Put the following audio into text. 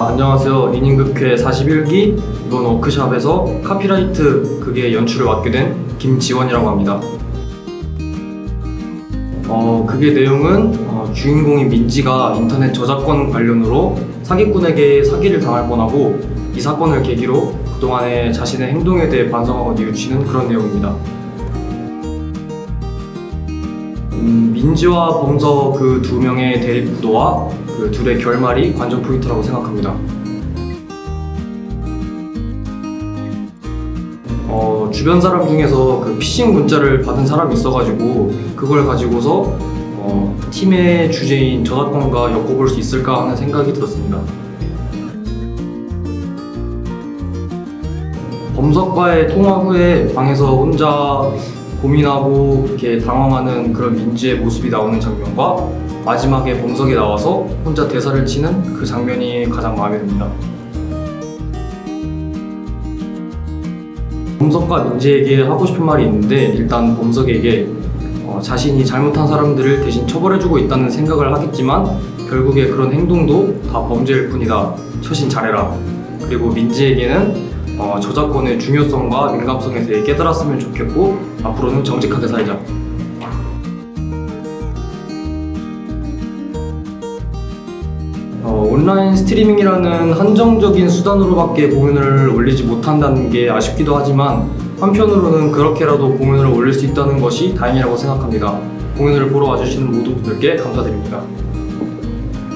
안녕하세요. 이닝극회 41기 이번 워크샵에서 카피라이트 극의 연출을 맡게 된 김지원이라고 합니다. 어, 극의 내용은 어, 주인공인 민지가 인터넷 저작권 관련으로 사기꾼에게 사기를 당할 뻔하고 이 사건을 계기로 그동안의 자신의 행동에 대해 반성하고 뉘우치는 그런 내용입니다. 음, 민지와 범서 그 두 명의 대립 구도와 그 둘의 결말이 관전 포인트라고 생각합니다. 어, 주변 사람 중에서 그 피싱 문자를 받은 사람이 있어가지고 그걸 가지고서 어, 팀의 주제인 저작권과 엮어볼 수 있을까 하는 생각이 들었습니다. 범석과의 통화 후에 방에서 혼자 고민하고 이렇게 당황하는 그런 민지의 모습이 나오는 장면과 마지막에 범석이 나와서 혼자 대사를 치는 그 장면이 가장 마음에 듭니다. 범석과 민지에게 하고 싶은 말이 있는데 일단 범석에게 어, 자신이 잘못한 사람들을 대신 처벌해주고 있다는 생각을 하겠지만 결국에 그런 행동도 다 범죄일 뿐이다. 처신 잘해라. 그리고 민지에게는 어, 저작권의 중요성과 민감성에 대해 깨달았으면 좋겠고 앞으로는 정직하게 살자. 어, 온라인 스트리밍이라는 한정적인 수단으로밖에 공연을 올리지 못한다는 게 아쉽기도 하지만 한편으로는 그렇게라도 공연을 올릴 수 있다는 것이 다행이라고 생각합니다. 공연을 보러 와주시는 모든 분들께 감사드립니다.